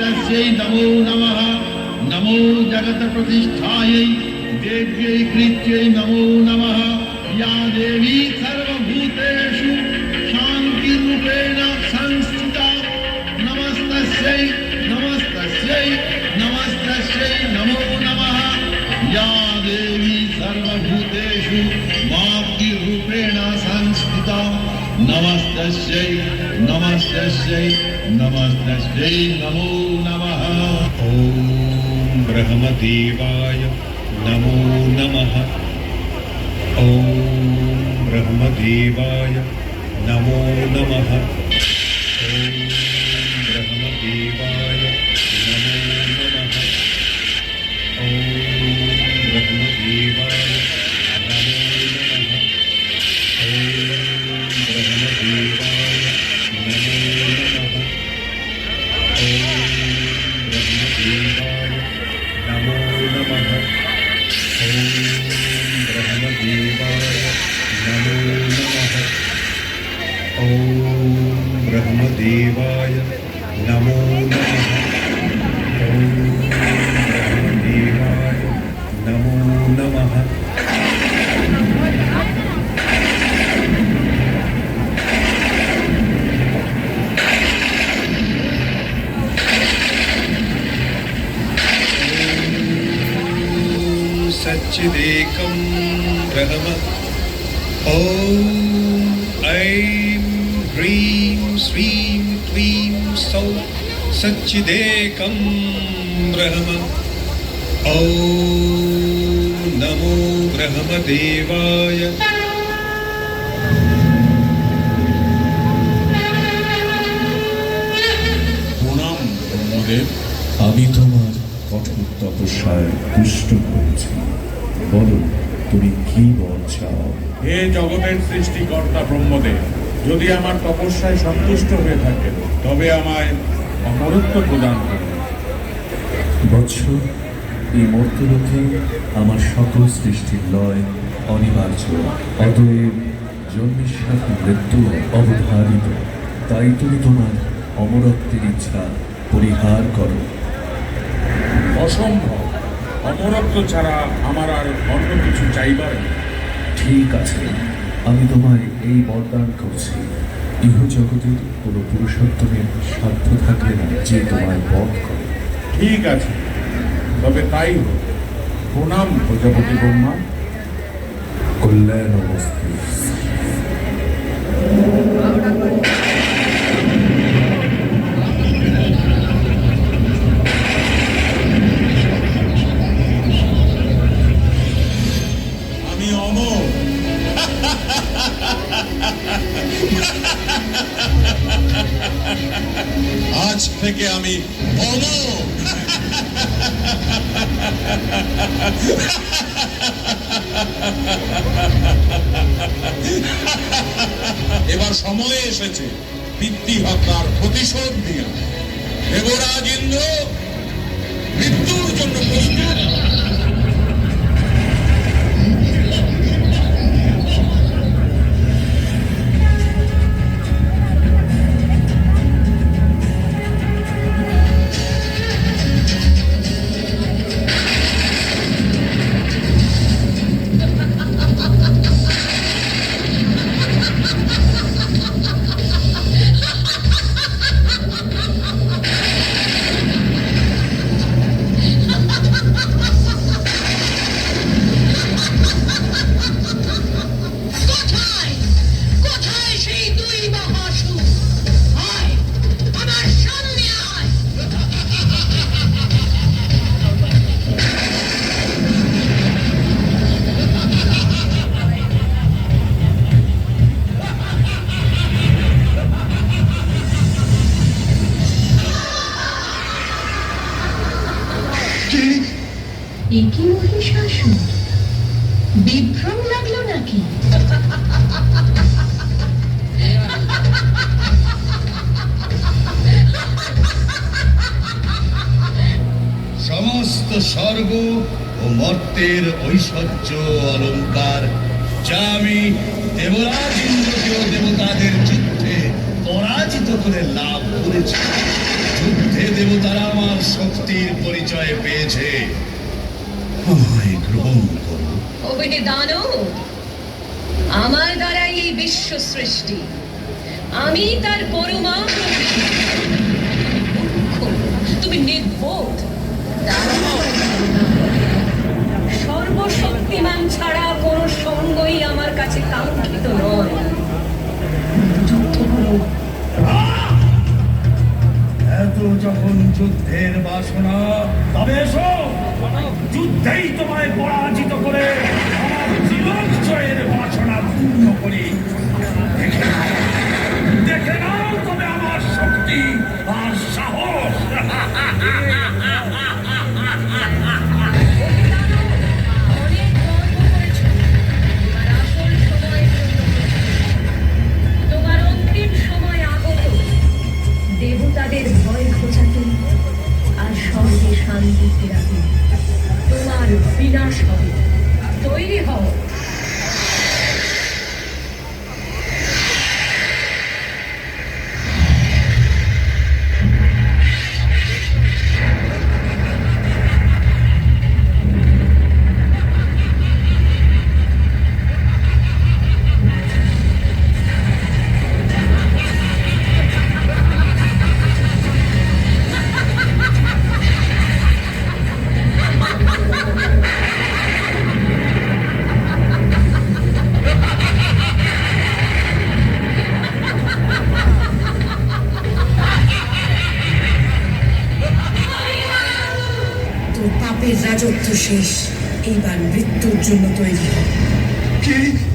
नमो नमः। नमो जगत्प्रतिष्ठायै देव्यै कृत्यै नमो नमः। या देवी सर्वभूतेषु शान्तिरूपेण संस्थिता। नमस्तस्यै नमस्तस्यै नमस्तस्यै नमो नमः। या देवी सर्वभूतेषु मातृरूपेण संस्थिता। नमस्तस्यै। नमस्तस्यै नमस्तस्यै नमो नमः ॐ ब्रह्मदेवाय नमो नमः ॐ ब्रह्मदेवाय नमो नमः Om, I'm, Dream, Stream, सौ सच्चिदेकं ब्रह्म ॐ नमो ब्रह्मदेवाय প্রণাম ব্রহ্মদেব আমি তোমার কঠোর তপস্যায় পুষ্ট হয়েছি বলো তুমি কি বল চাও হে জগতের সৃষ্টিকর্তা ব্রহ্মদেব যদি আমার তপস্যায় সন্তুষ্ট হয়ে থাকেন তবে আমায় অমরত্ব প্রদান করুন। বৎস এই মর্তলোকে আমার সকল সৃষ্টির লয় অনিবার্য। অতএব জন্মের সাথে মৃত্যু অবধারিত। তাই তুমি তোমার অমরত্বের ইচ্ছা পরিহার করো। অসম্ভব। অমরত্ব ছাড়া আমার আর অন্য কিছু চাইবার ঠিক আছে। আমি তোমায় এই বরদান করছি। ইহ জগতের কোনো পুরুষোত্তমের সাধ্য থাকলে না যে তোমায় বধ করে। ঠিক আছে। তবে তাই হোক। প্রণাম প্রজাপতি ব্রহ্মা। কল্যাণ অবস্থিত আজ থেকে আমি এবার সময় এসেছে পিতৃ হত্যার প্রতিশোধ নিয়ে। দেবরাজ ইন্দ্র, মৃত্যুর জন্য প্রস্তুত। মর্তের ঐশ্বর্য অলংকার যা আমি দেবরাজ ইন্দ্রকে ও দেবতাদের যুদ্ধে পরাজিত করে লাভ করেছি। যুদ্ধে দেবতারা আমার শক্তির পরিচয় পেয়েছে। দানব, আমার দ্বারাই এই বিশ্ব সৃষ্টি। আমি তার পরমা তুমি নির্বোধ। সর্বশক্তিমান ছাড়া কোনো সঙ্গই আমার কাছে কাঙ্ক্ষিত নয়। যুদ্ধ এত যখন যুদ্ধের বাসনা, তবে এসো, যুদ্ধেই তোমায় পরাজিত করে আমার জীবন জয়ের বাসনা পূর্ণ করি। রাজত্ব শেষ। এইবার মৃত্যুর জন্য তৈরি। কি?